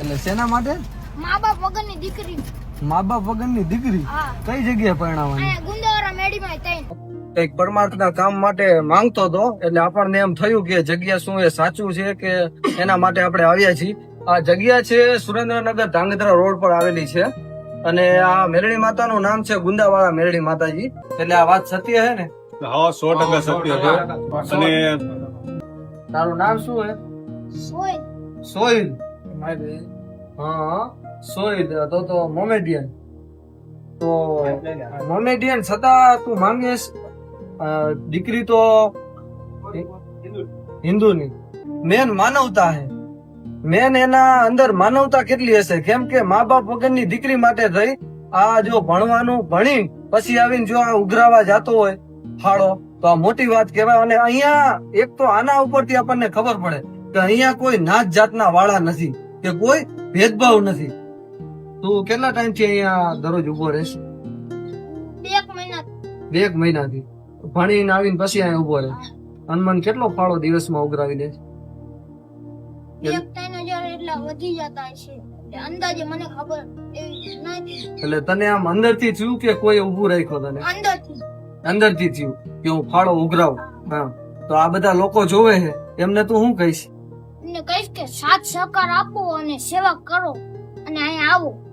એટલે શેના માટે? મા બાપ વગરની દીકરી. મા બાપ વગરની દીકરી? કઈ જગ્યાએ પરણાવવાની આયા ગુંદાવાળા મેળીમાં તૈન કંઈક પરમાર્થના કામ માટે માંગતો હતો એટલે આપણને એમ થયું કે જગ્યા શું એ સાચું છે કે એના માટે આપણે આવ્યા છીએ. આ જગ્યા છે સુરેન્દ્રનગર ધાંગધ્રા રોડ પર આવેલી છે. અને આ મેરડી માતાનું નામ છે ગુંદાવાળા મેરડી માતાજી. એટલે આ વાત સત્ય છે ને? હા સો ટકા સત્ય છે. અને તારું નામ શું હે? સોય સોહિલ હા સોહિલ તો તો મોમેડિયન. તો મોમેડિયન છતાં તું માનીશ દીકરી તો હિન્દુની. મેન માનવતા હે. મેન એના અંદર માનવતા કેટલી હશે? કેમ કે મા બાપ વગરની દીકરી માટે થઈ આ જો ભણવાનું ભણી પછી આવીને જો આ ઉઘરાવા જાતો હોય ફાળો. તો આ મોટી વાત કહેવાય અને અહીંયા એક તો આના ઉપરથી આપણને ખબર પડે કે અહીંયા કોઈ નાત જાતના વાળા નથી કે કોઈ ભેદભાવ નથી. તું કેટલા ટાઈમથી અહીંયા દરરોજ ઊભો રહેશ? બે મહિના. બે મહિનાથી. ભણીને આવીને પછી અહીંયા ઊભો રહે. હનુમાન કેટલો ફાળો દિવસમાં ઉઘરાવી દે? એટલા તને આમ અંદરથી થયું કે કોઈ ઊભું રાખ્યો તને? અંદરથી. અંદરથી થયું કે હું ફાળો ઉઘરાવું. હા, તો આ બધા લોકો જોવે છે. એમને તું શું કહીશ? એમને કહીશ કે સાથ સહકાર આપો અને સેવા કરો અને અહીંયા આવો.